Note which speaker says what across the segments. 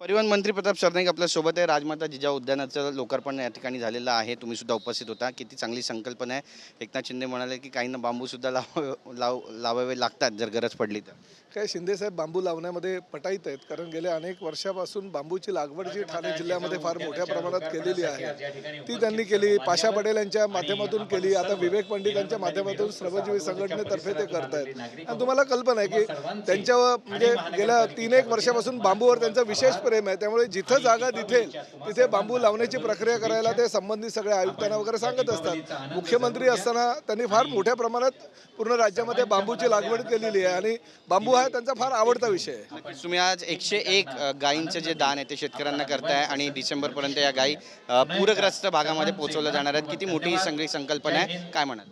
Speaker 1: परिवहन मंत्री प्रताप सरनाईक आपल्यासोबत आहे. राजमाता जिजाऊ उद्यानाचं लोकार्पण या ठिकाणी झालेलं आहे. तुम्ही सुद्धा उपस्थित होता. किती चांगली संकल्पना आहे. एकनाथ शिंदे म्हणाले की काहींना बांबू सुद्धा लाव लाव लावावे लागतात जर गरज पडली तर.
Speaker 2: काय शिंदेसाहेब बांबू लावण्यामध्ये पटाईत आहेत? कारण गेल्या अनेक वर्षापासून बांबूची लागवड जी ठाणे जिल्ह्यामध्ये फार मोठ्या प्रमाणात केलेली आहे. ती त्यांनी केली पाशा पटेल यांच्या माध्यमातून केली. आता विवेक पंडित यांच्या माध्यमातून श्रमजीवी संघटनेतर्फे ते करत आहेत आणि तुम्हाला कल्पना आहे की त्यांच्यावर म्हणजे गेल्या तीन एक वर्षापासून बांबूवर त्यांचा विशेष प्रेम आहे. त्यामुळे जिथं जागा दिसेल तिथे बांबू लावण्याची प्रक्रिया करायला ते संबंधित सगळ्या आयुक्तांना वगैरे सांगत असतात. मुख्यमंत्री असताना त्यांनी फार मोठ्या प्रमाणात पूर्ण राज्यामध्ये बांबूची लागवड केलेली आहे. आणि बांबू हा त्यांचा फार आवडता विषय आहे.
Speaker 1: तुम्ही आज एकशे एक अ, गायींचं जे दान आहे ते शेतकऱ्यांना करताय आणि डिसेंबरपर्यंत या गायी अ, पूरग्रस्त भागामध्ये पोहोचवल्या जाणार आहेत. किती मोठी ही सगळी संकल्पना आहे? काय म्हणाल?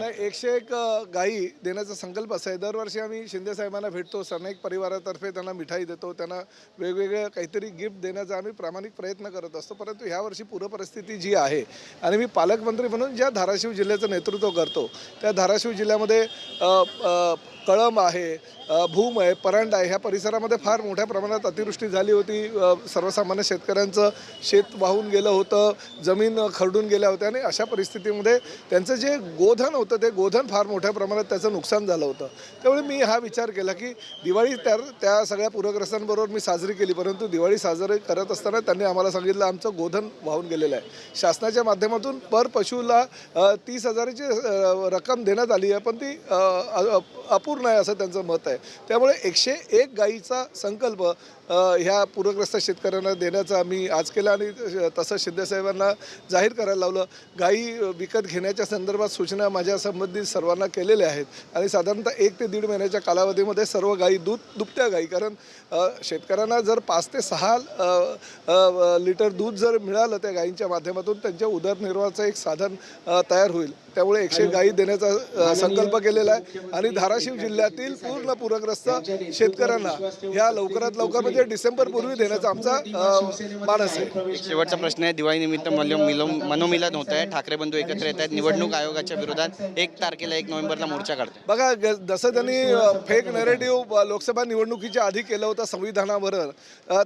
Speaker 2: नाही एकशे एक अ, गायी देण्याचा संकल्प असा आहे. दरवर्षी आम्ही शिंदे साहेबांना भेटतो सरनाईक परिवारातर्फे त्यांना मिठाई देतो त्यांना वेगवेगळ्या काहीतरी गिफ्ट देण्याचा आम्ही प्रामाणिक प्रयत्न करत असतो. परंतु ह्या वर्षी पूरपरिस्थिती जी आहे आणि मी पालकमंत्री म्हणून ज्या धाराशिव जिल्ह्याचं नेतृत्व करतो त्या धाराशिव जिल्ह्यामध्ये अ, अ, कळंब आहे अ, भूम आहे परांडा आहे ह्या परिसरामध्ये फार मोठ्या प्रमाणात अतिवृष्टी झाली होती. सर्वसामान्य शेतकऱ्यांचं शेत वाहून गेलं होतं जमीन खरडून गेल्या होत्या आणि अशा परिस्थितीमध्ये त्यांचं जे गोधन होतं ते गोधन फार मोठ्या प्रमाणात त्याचं नुकसान झालं होतं. त्यामुळे मी हा विचार केला की दिवाळी त्या त्या सगळ्या पूरग्रस्तांबरोबर मी साजरी केली परंतु दिवाळी साजरी करत असताना त्यांनी आम्हाला सांगितलं आमचं गोधन वाहून गेलेलं आहे. शासनाच्या माध्यमातून पर पशुला तीस हजाराची रक्कम देण्यात आली आहे पण ती अपूर्ण आहे असं त्यांचं मत आहे. त्यामुळे एकशे एक गायीचा संकल्प ह्या पूरग्रस्त शेतकऱ्यांना देण्याचा मी आज केला आणि तसं शिंदेसाहेबांना जाहीर करायला लावलं. गायी विकत घेण्याच्या संदर्भात सूचना माझ्या संबंधित सर्वांना केलेल्या आहेत आणि साधारणतः एक ते दीड महिन्याच्या कालावधीमध्ये सर्व गायी दूध दुभत्या गायी कारण शेतकऱ्यांना जर पाच ते सहा लिटर दूध जर मिळालं त्या गायींच्या माध्यमातून त्यांच्या उदरनिर्वाहाचं एक साधन तयार होईल. त्यामुळे एकशे गायी देण्याचा संकल्प केलेला आहे. आणि धाराशिव जिल्ह्यातील पूर्ण पूरग्रस्त शेतकऱ्यांना ह्या लवकरात लवकर म्हणजे डिसेंबर पूर्वी देण्याचा आमचा मानस आहे
Speaker 1: एक शेवटचा प्रश्न आहे. दिवाळीनिमित्त मल्य मिलो मनोमिलन होत आहे. ठाकरे बंधू एकत्र येत आहेत निवडणूक आयोगाच्या विरोधात एक तारखेला एक नोव्हेंबरला मोर्चा काढते
Speaker 2: बघा जसं त्यांनी फेक नेरेटिव्ह लोकसभा निवडणुकीच्या आधी केलं होतं संविधानावर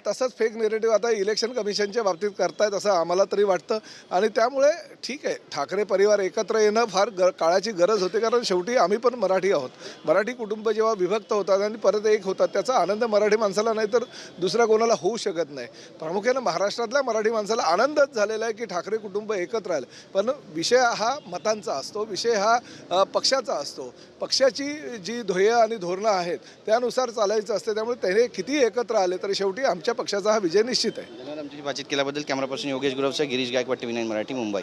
Speaker 2: तसंच फेक नेरेटिव्ह आता इलेक्शन कमिशनच्या बाबतीत करतायत असं आम्हाला तरी वाटतं. आणि त्यामुळे ठीक आहे ठाकरे परिवार एकत्र येणं फार ग काळाची गरज होते. कारण शेवटी आम्ही पण मराठी आहोत. मराठी कुटुंब जेव्हा विभक्त होतात आणि परत एक होतात. त्याचा आनंद मराठी माणसाला नाही तर दुसऱ्या कोणाला होऊ शकत नाही. प्रामुख्यानं महाराष्ट्रातल्या मराठी माणसाला आनंदच झालेला आहे की ठाकरे कुटुंब एकत्र आलं. पण विषय हा मतांचा असतो विषय हा पक्षाचा असतो. पक्षाची जी ध्येय आणि धोरणं आहेत त्यानुसार चालायचं असते. त्यामुळे त्याने किती एकत्र आले तरी शेवटी आमच्या पक्षाचा हा विजय निश्चित आहे.
Speaker 1: धन्यवाद. आमच्याशी बातचीत केल्याबद्दल camera person Yogesh गुरवसह Girish Gaikwad T V nine Marathi Mumbai.